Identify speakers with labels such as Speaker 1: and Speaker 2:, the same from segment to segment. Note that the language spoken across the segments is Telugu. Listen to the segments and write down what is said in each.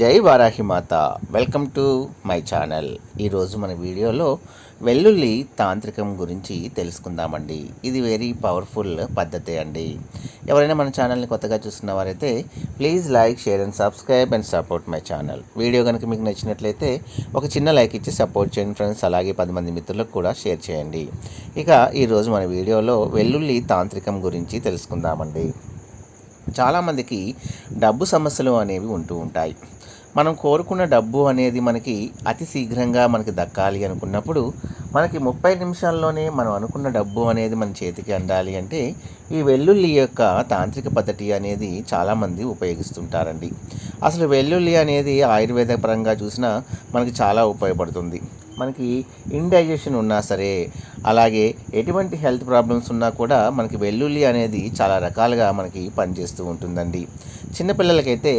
Speaker 1: జై వారాహి మాత. Welcome to my channel. ఈరోజు మన వీడియోలో వెల్లుల్లి తాంత్రికం గురించి తెలుసుకుందామండి. ఇది వెరీ పవర్ఫుల్ పద్ధతి అండి. ఎవరైనా మన ఛానల్ని కొత్తగా చూస్తున్న వారైతే please like share and subscribe and support my channel video కనుక మీకు నచ్చినట్లయితే ఒక చిన్న లైక్ ఇచ్చి సపోర్ట్ చేయండి ఫ్రెండ్స్ అలాగే పది మంది మిత్రులకు కూడా షేర్ చేయండి. ఇక ఈరోజు మన వీడియోలో వెల్లుల్లి తాంత్రికం గురించి తెలుసుకుందామండి. చాలామందికి డబ్బు సమస్యలు అనేవి ఉంటూ ఉంటాయి. మనం కోరుకున్న డబ్బు అనేది మనకి అతి శీఘ్రంగా మనకి దక్కాలి అనుకున్నప్పుడు మనకి ముప్పై నిమిషాల్లోనే మనం అనుకున్న డబ్బు అనేది మన చేతికి అందాలి అంటే ఈ వెల్లుల్లి యొక్క తాంత్రిక పద్ధతి అనేది చాలామంది ఉపయోగిస్తుంటారండి. అసలు వెల్లుల్లి అనేది ఆయుర్వేద పరంగా చూసినా మనకి చాలా ఉపయోగపడుతుంది. మనకి ఇండైజెషన్ ఉన్నా సరే అలాగే ఎటువంటి హెల్త్ ప్రాబ్లమ్స్ ఉన్నా కూడా మనకి వెల్లుల్లి అనేది చాలా రకాలుగా మనకి పనిచేస్తూ ఉంటుందండి. చిన్నపిల్లలకైతే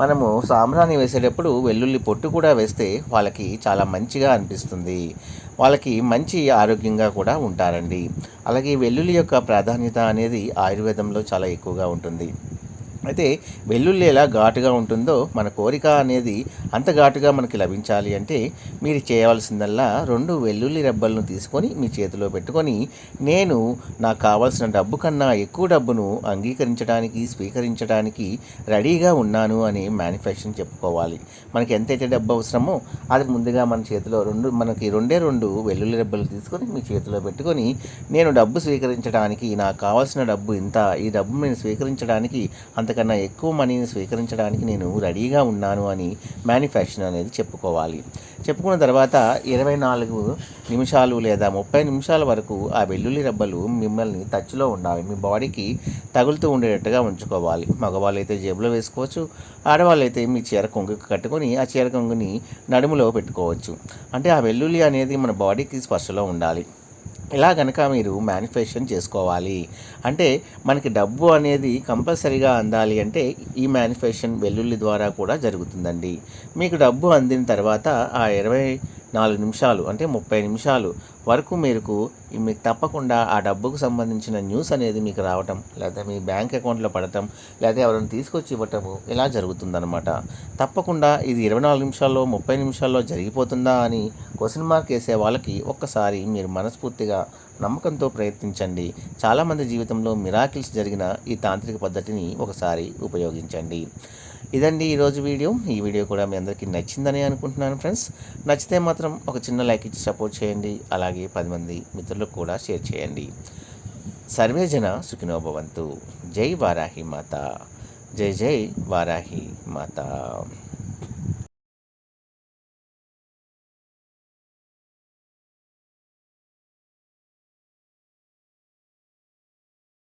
Speaker 1: మనము సాంబ్రాన్ని వేసేటప్పుడు వెల్లుల్లి పొట్టు కూడా వేస్తే వాళ్ళకి చాలా మంచిగా అనిపిస్తుంది. వాళ్ళకి మంచి ఆరోగ్యంగా కూడా ఉంటారండి. అలాగే వెల్లుల్లి యొక్క ప్రాధాన్యత అనేది ఆయుర్వేదంలో చాలా ఎక్కువగా ఉంటుంది. అయితే వెల్లుల్లి ఎలా ఘాటుగా ఉంటుందో మన కోరిక అనేది అంత ఘాటుగా మనకి లభించాలి అంటే మీరు చేయవలసిందల్లా రెండు వెల్లుల్లి రెబ్బలను తీసుకొని మీ చేతిలో పెట్టుకొని నేను నాకు కావాల్సిన డబ్బు కన్నా ఎక్కువ డబ్బును అంగీకరించడానికి స్వీకరించడానికి రెడీగా ఉన్నాను అని మేనిఫెస్టేషన్ చెప్పుకోవాలి. మనకి ఎంతైతే డబ్బు అవసరమో అది ముందుగా మన చేతిలో రెండు మనకి రెండే రెండు వెల్లుల్లి రెబ్బలు తీసుకొని మీ చేతిలో పెట్టుకొని నేను డబ్బు స్వీకరించడానికి నాకు కావాల్సిన డబ్బు ఇంత ఈ డబ్బు నేను స్వీకరించడానికి అంత అంతకన్నా ఎక్కువ మనీని స్వీకరించడానికి నేను రెడీగా ఉన్నాను అని మ్యానుఫ్యాక్చర్ అనేది చెప్పుకోవాలి. చెప్పుకున్న తర్వాత ఇరవై నాలుగు నిమిషాలు లేదా ముప్పై నిమిషాల వరకు ఆ వెల్లుల్లి రెబ్బలు మిమ్మల్ని టచ్లో ఉండాలి. మీ బాడీకి తగులుతూ ఉండేటట్టుగా ఉంచుకోవాలి. మగవాళ్ళు అయితే జేబులో వేసుకోవచ్చు. ఆడవాళ్ళు అయితే మీ చీర కొంగుకి కట్టుకొని ఆ చీర కొంగుని నడుములో పెట్టుకోవచ్చు. అంటే ఆ వెల్లుల్లి అనేది మన బాడీకి స్పర్శలో ఉండాలి. ఇలా కనుక మీరు మేనిఫెస్టేషన్ చేసుకోవాలి? అంటే మనకి డబ్బు అనేది కంపల్సరీగా అందాలి అంటే ఈ మేనిఫెస్టేషన్ వెల్లుల్లి ద్వారా కూడా జరుగుతుందండి. మీకు డబ్బు అందిన తర్వాత ఆ ఇరవై నాలుగు నిమిషాలు అంటే ముప్పై నిమిషాలు వరకు మీకు మీకు తప్పకుండా ఆ డబ్బుకు సంబంధించిన న్యూస్ అనేది మీకు రావటం లేదా మీ బ్యాంక్ అకౌంట్లో పడటం లేదా ఎవరైనా తీసుకొచ్చి ఇవ్వటము ఇలా జరుగుతుందన్నమాట. తప్పకుండా ఇది ఇరవై నాలుగు నిమిషాల్లో ముప్పై నిమిషాల్లో జరిగిపోతుందా అని క్వశ్చన్ మార్క్ వేసే వాళ్ళకి ఒక్కసారి మీరు మనస్ఫూర్తిగా నమ్మకంతో ప్రయత్నించండి. చాలామంది జీవితంలో మిరాకిల్స్ జరిగిన ఈ తాంత్రిక పద్ధతిని ఒకసారి ఉపయోగించండి. ఇదండి ఈరోజు వీడియో. ఈ వీడియో కూడా మీ అందరికీ నచ్చిందని అనుకుంటున్నాను ఫ్రెండ్స్. నచ్చితే మాత్రం ఒక చిన్న లైక్ ఇచ్చి సపోర్ట్ చేయండి. అలాగే పది మంది మిత్రులకు కూడా షేర్ చేయండి. సర్వే జన సుఖినోభవంతు. జై వారాహి మాత. జై జై వారాహి మాత.